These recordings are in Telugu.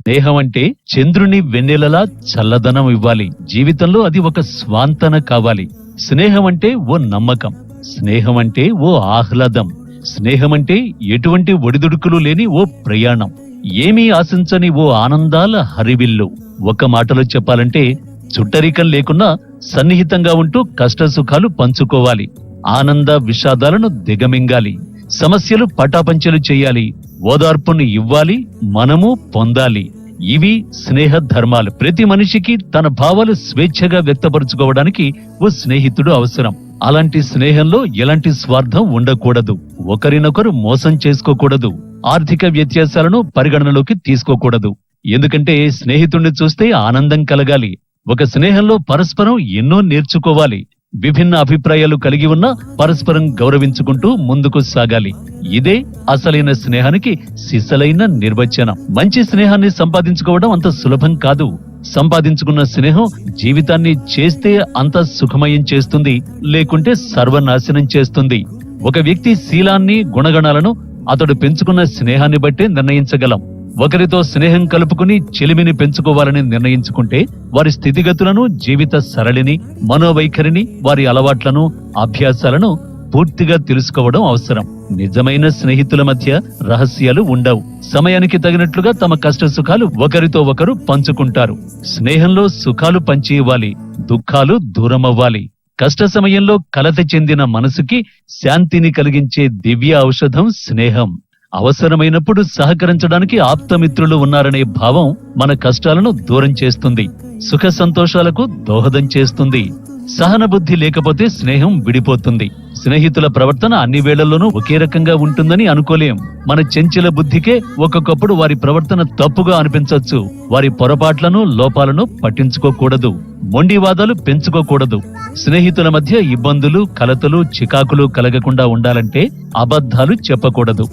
స్నేహం అంటే చంద్రుని వెన్నెలలా చల్లదనం ఇవ్వాలి. జీవితంలో అది ఒక స్వాంతన కావాలి. స్నేహం అంటే ఓ నమ్మకం. స్నేహం అంటే ఓ ఆహ్లాదం. స్నేహం అంటే ఎటువంటి ఒడిదుడుకులు లేని ఓ ప్రయాణం. ఏమీ ఆశించని ఓ ఆనందాల హరివిల్లు. ఒక మాటలో చెప్పాలంటే చుట్టరికం లేకున్నా సన్నిహితంగా ఉంటూ కష్ట సుఖాలు పంచుకోవాలి. ఆనంద విషాదాలను దిగమింగాలి. సమస్యలు పటాపంచలు చేయాలి. ఓదార్పును ఇవ్వాలి మనము పొందాలి. ఇవి స్నేహ ధర్మాలు ప్రతి మనిషికి తన భావాలు స్వేచ్ఛగా వ్యక్తపరుచుకోవడానికి ఓ స్నేహితుడు అవసరం. అలాంటి స్నేహంలో ఎలాంటి స్వార్థం ఉండకూడదు. ఒకరినొకరు మోసం చేసుకోకూడదు. ఆర్థిక వ్యత్యాసాలను పరిగణనలోకి తీసుకోకూడదు. ఎందుకంటే స్నేహితుణ్ణి చూస్తే ఆనందం కలగాలి. ఒక స్నేహంలో పరస్పరం ఎన్నో నేర్చుకోవాలి. విభిన్న అభిప్రాయాలు కలిగి ఉన్న పరస్పరం గౌరవించుకుంటూ ముందుకు సాగాలి. ఇదే అసలైన స్నేహానికి సిసలైన నిర్వచనం. మంచి స్నేహాన్ని సంపాదించుకోవడం అంత సులభం కాదు. సంపాదించుకున్న స్నేహం జీవితాన్ని చేస్తే అంత సుఖమయం చేస్తుంది లేకుంటే సర్వనాశనం చేస్తుంది. ఒక వ్యక్తి శీలాన్ని గుణగణాలను అతడు పెంచుకున్న స్నేహాన్ని బట్టే నిర్ణయించగలం. ఒకరితో స్నేహం కలుపుకుని చెలిమిని పెంచుకోవాలని నిర్ణయించుకుంటే వారి స్థితిగతులను జీవిత సరళిని మనోవైఖరిని వారి అలవాట్లను అభ్యాసాలను పూర్తిగా తెలుసుకోవడం అవసరం. నిజమైన స్నేహితుల మధ్య రహస్యాలు ఉండవు. సమయానికి తగినట్లుగా తమ కష్ట సుఖాలు ఒకరితో ఒకరు పంచుకుంటారు. స్నేహంలో సుఖాలు పంచి ఇవ్వాలి దుఃఖాలు దూరమవ్వాలి. కష్ట సమయంలో కలత చెందిన మనసుకి శాంతిని కలిగించే దివ్య ఔషధం స్నేహం. అవసరమైనప్పుడు సహకరించడానికి ఆప్తమిత్రులు ఉన్నారనే భావం మన కష్టాలను దూరం చేస్తుంది. సుఖ సంతోషాలకు దోహదం చేస్తుంది. సహనబుద్ధి లేకపోతే స్నేహం విడిపోతుంది. స్నేహితుల ప్రవర్తన అన్ని వేళల్లోనూ ఒకే రకంగా ఉంటుందని అనుకోలేం. మన చెంచల బుద్ధికే ఒక్కొక్కప్పుడు వారి ప్రవర్తన తప్పుగా అనిపించవచ్చు వారి పొరపాట్లను లోపాలను పట్టించుకోకూడదు. మొండివాదాలు పెంచుకోకూడదు. స్నేహితుల మధ్య ఇబ్బందులు కలతలు చికాకులు కలగకుండా ఉండాలంటే అబద్ధాలు చెప్పకూడదు.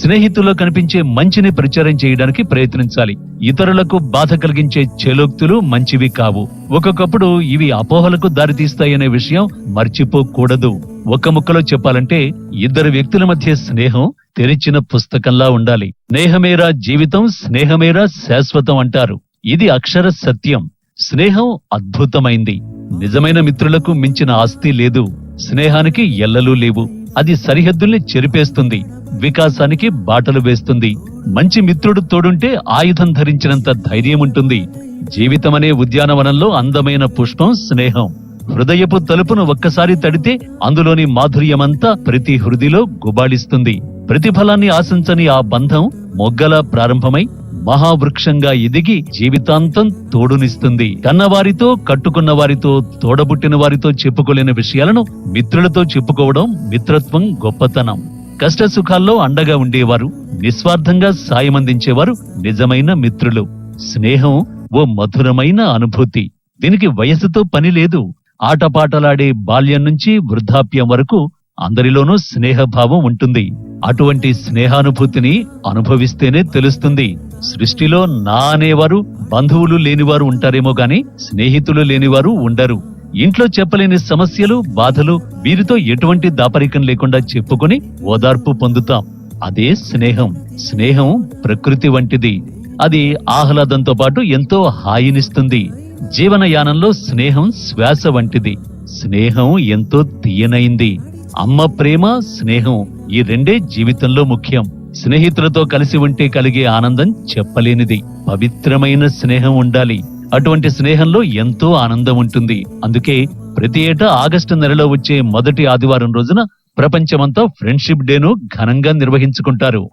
స్నేహితుల్లో కనిపించే మంచిని ప్రచారం చేయడానికి ప్రయత్నించాలి. ఇతరులకు బాధ కలిగించే చేలోక్తులు మంచివి కావు. ఒక్కొక్కప్పుడు ఇవి అపోహలకు దారితీస్తాయనే విషయం మర్చిపోకూడదు. ఒక్క ముక్కలో చెప్పాలంటే ఇద్దరు వ్యక్తుల మధ్య స్నేహం తెరిచిన పుస్తకంలా ఉండాలి. స్నేహమేరా జీవితం స్నేహమేరా శాశ్వతం అంటారు. ఇది అక్షర సత్యం. స్నేహం అద్భుతమైంది. నిజమైన మిత్రులకు మించిన ఆస్తి లేదు. స్నేహానికి ఎల్లలూ లేవు. అది సరిహద్దుల్ని చెరిపేస్తుంది. వికాసానికి బాటలు వేస్తుంది. మంచి మిత్రుడు తోడుంటే ఆయుధం ధరించినంత ధైర్యం ఉంటుంది జీవితమనే ఉద్యానవనంలో అందమైన పుష్పం స్నేహం. హృదయపు తలుపును ఒక్కసారి తడితే అందులోని మాధుర్యమంతా ప్రతి హృదిలో గుబాళిస్తుంది. ప్రతిఫలాన్ని ఆశించని ఆ బంధం మొగ్గలా ప్రారంభమై మహావృక్షంగా ఎదిగి జీవితాంతం తోడునిస్తుంది. కన్నవారితో కట్టుకున్న వారితో తోడబుట్టిన వారితో చెప్పుకోలేని విషయాలను మిత్రులతో చెప్పుకోవడం మిత్రత్వం గొప్పతనం. కష్ట సుఖాల్లో అండగా ఉండేవారు నిస్వార్థంగా సాయం అందించేవారు నిజమైన మిత్రులు. స్నేహం ఓ మధురమైన అనుభూతి. దీనికి వయసుతో పని లేదు. ఆటపాటలాడే బాల్యం నుంచి వృద్ధాప్యం వరకు అందరిలోనూ స్నేహభావం ఉంటుంది. అటువంటి స్నేహానుభూతిని అనుభవిస్తేనే తెలుస్తుంది. సృష్టిలో నా అనేవారు బంధువులు లేనివారు ఉంటారేమో గాని స్నేహితులు లేనివారు ఉండరు. ఇంట్లో చెప్పలేని సమస్యలు బాధలు వీరితో ఎటువంటి దాపరికం లేకుండా చెప్పుకొని ఓదార్పు పొందుతాం. అదే స్నేహం. స్నేహం ప్రకృతి వంటిది. అది ఆహ్లాదంతో పాటు ఎంతో హాయినిస్తుంది. జీవనయానంలో స్నేహం శ్వాస వంటిది. స్నేహం ఎంతో తీయనైంది. అమ్మ ప్రేమ స్నేహం ఈ రెండే జీవితంలో ముఖ్యం. స్నేహితులతో కలిసి ఉంటే కలిగే ఆనందం చెప్పలేనిది. పవిత్రమైన స్నేహం ఉండాలి. అటువంటి స్నేహంలో ఎంతో ఆనందం ఉంటుంది. అందుకే ప్రతి ఏటా ఆగస్టు నెలలో వచ్చే మొదటి ఆదివారం రోజున ప్రపంచమంతా ఫ్రెండ్షిప్ డేను ఘనంగా నిర్వహించుకుంటారు.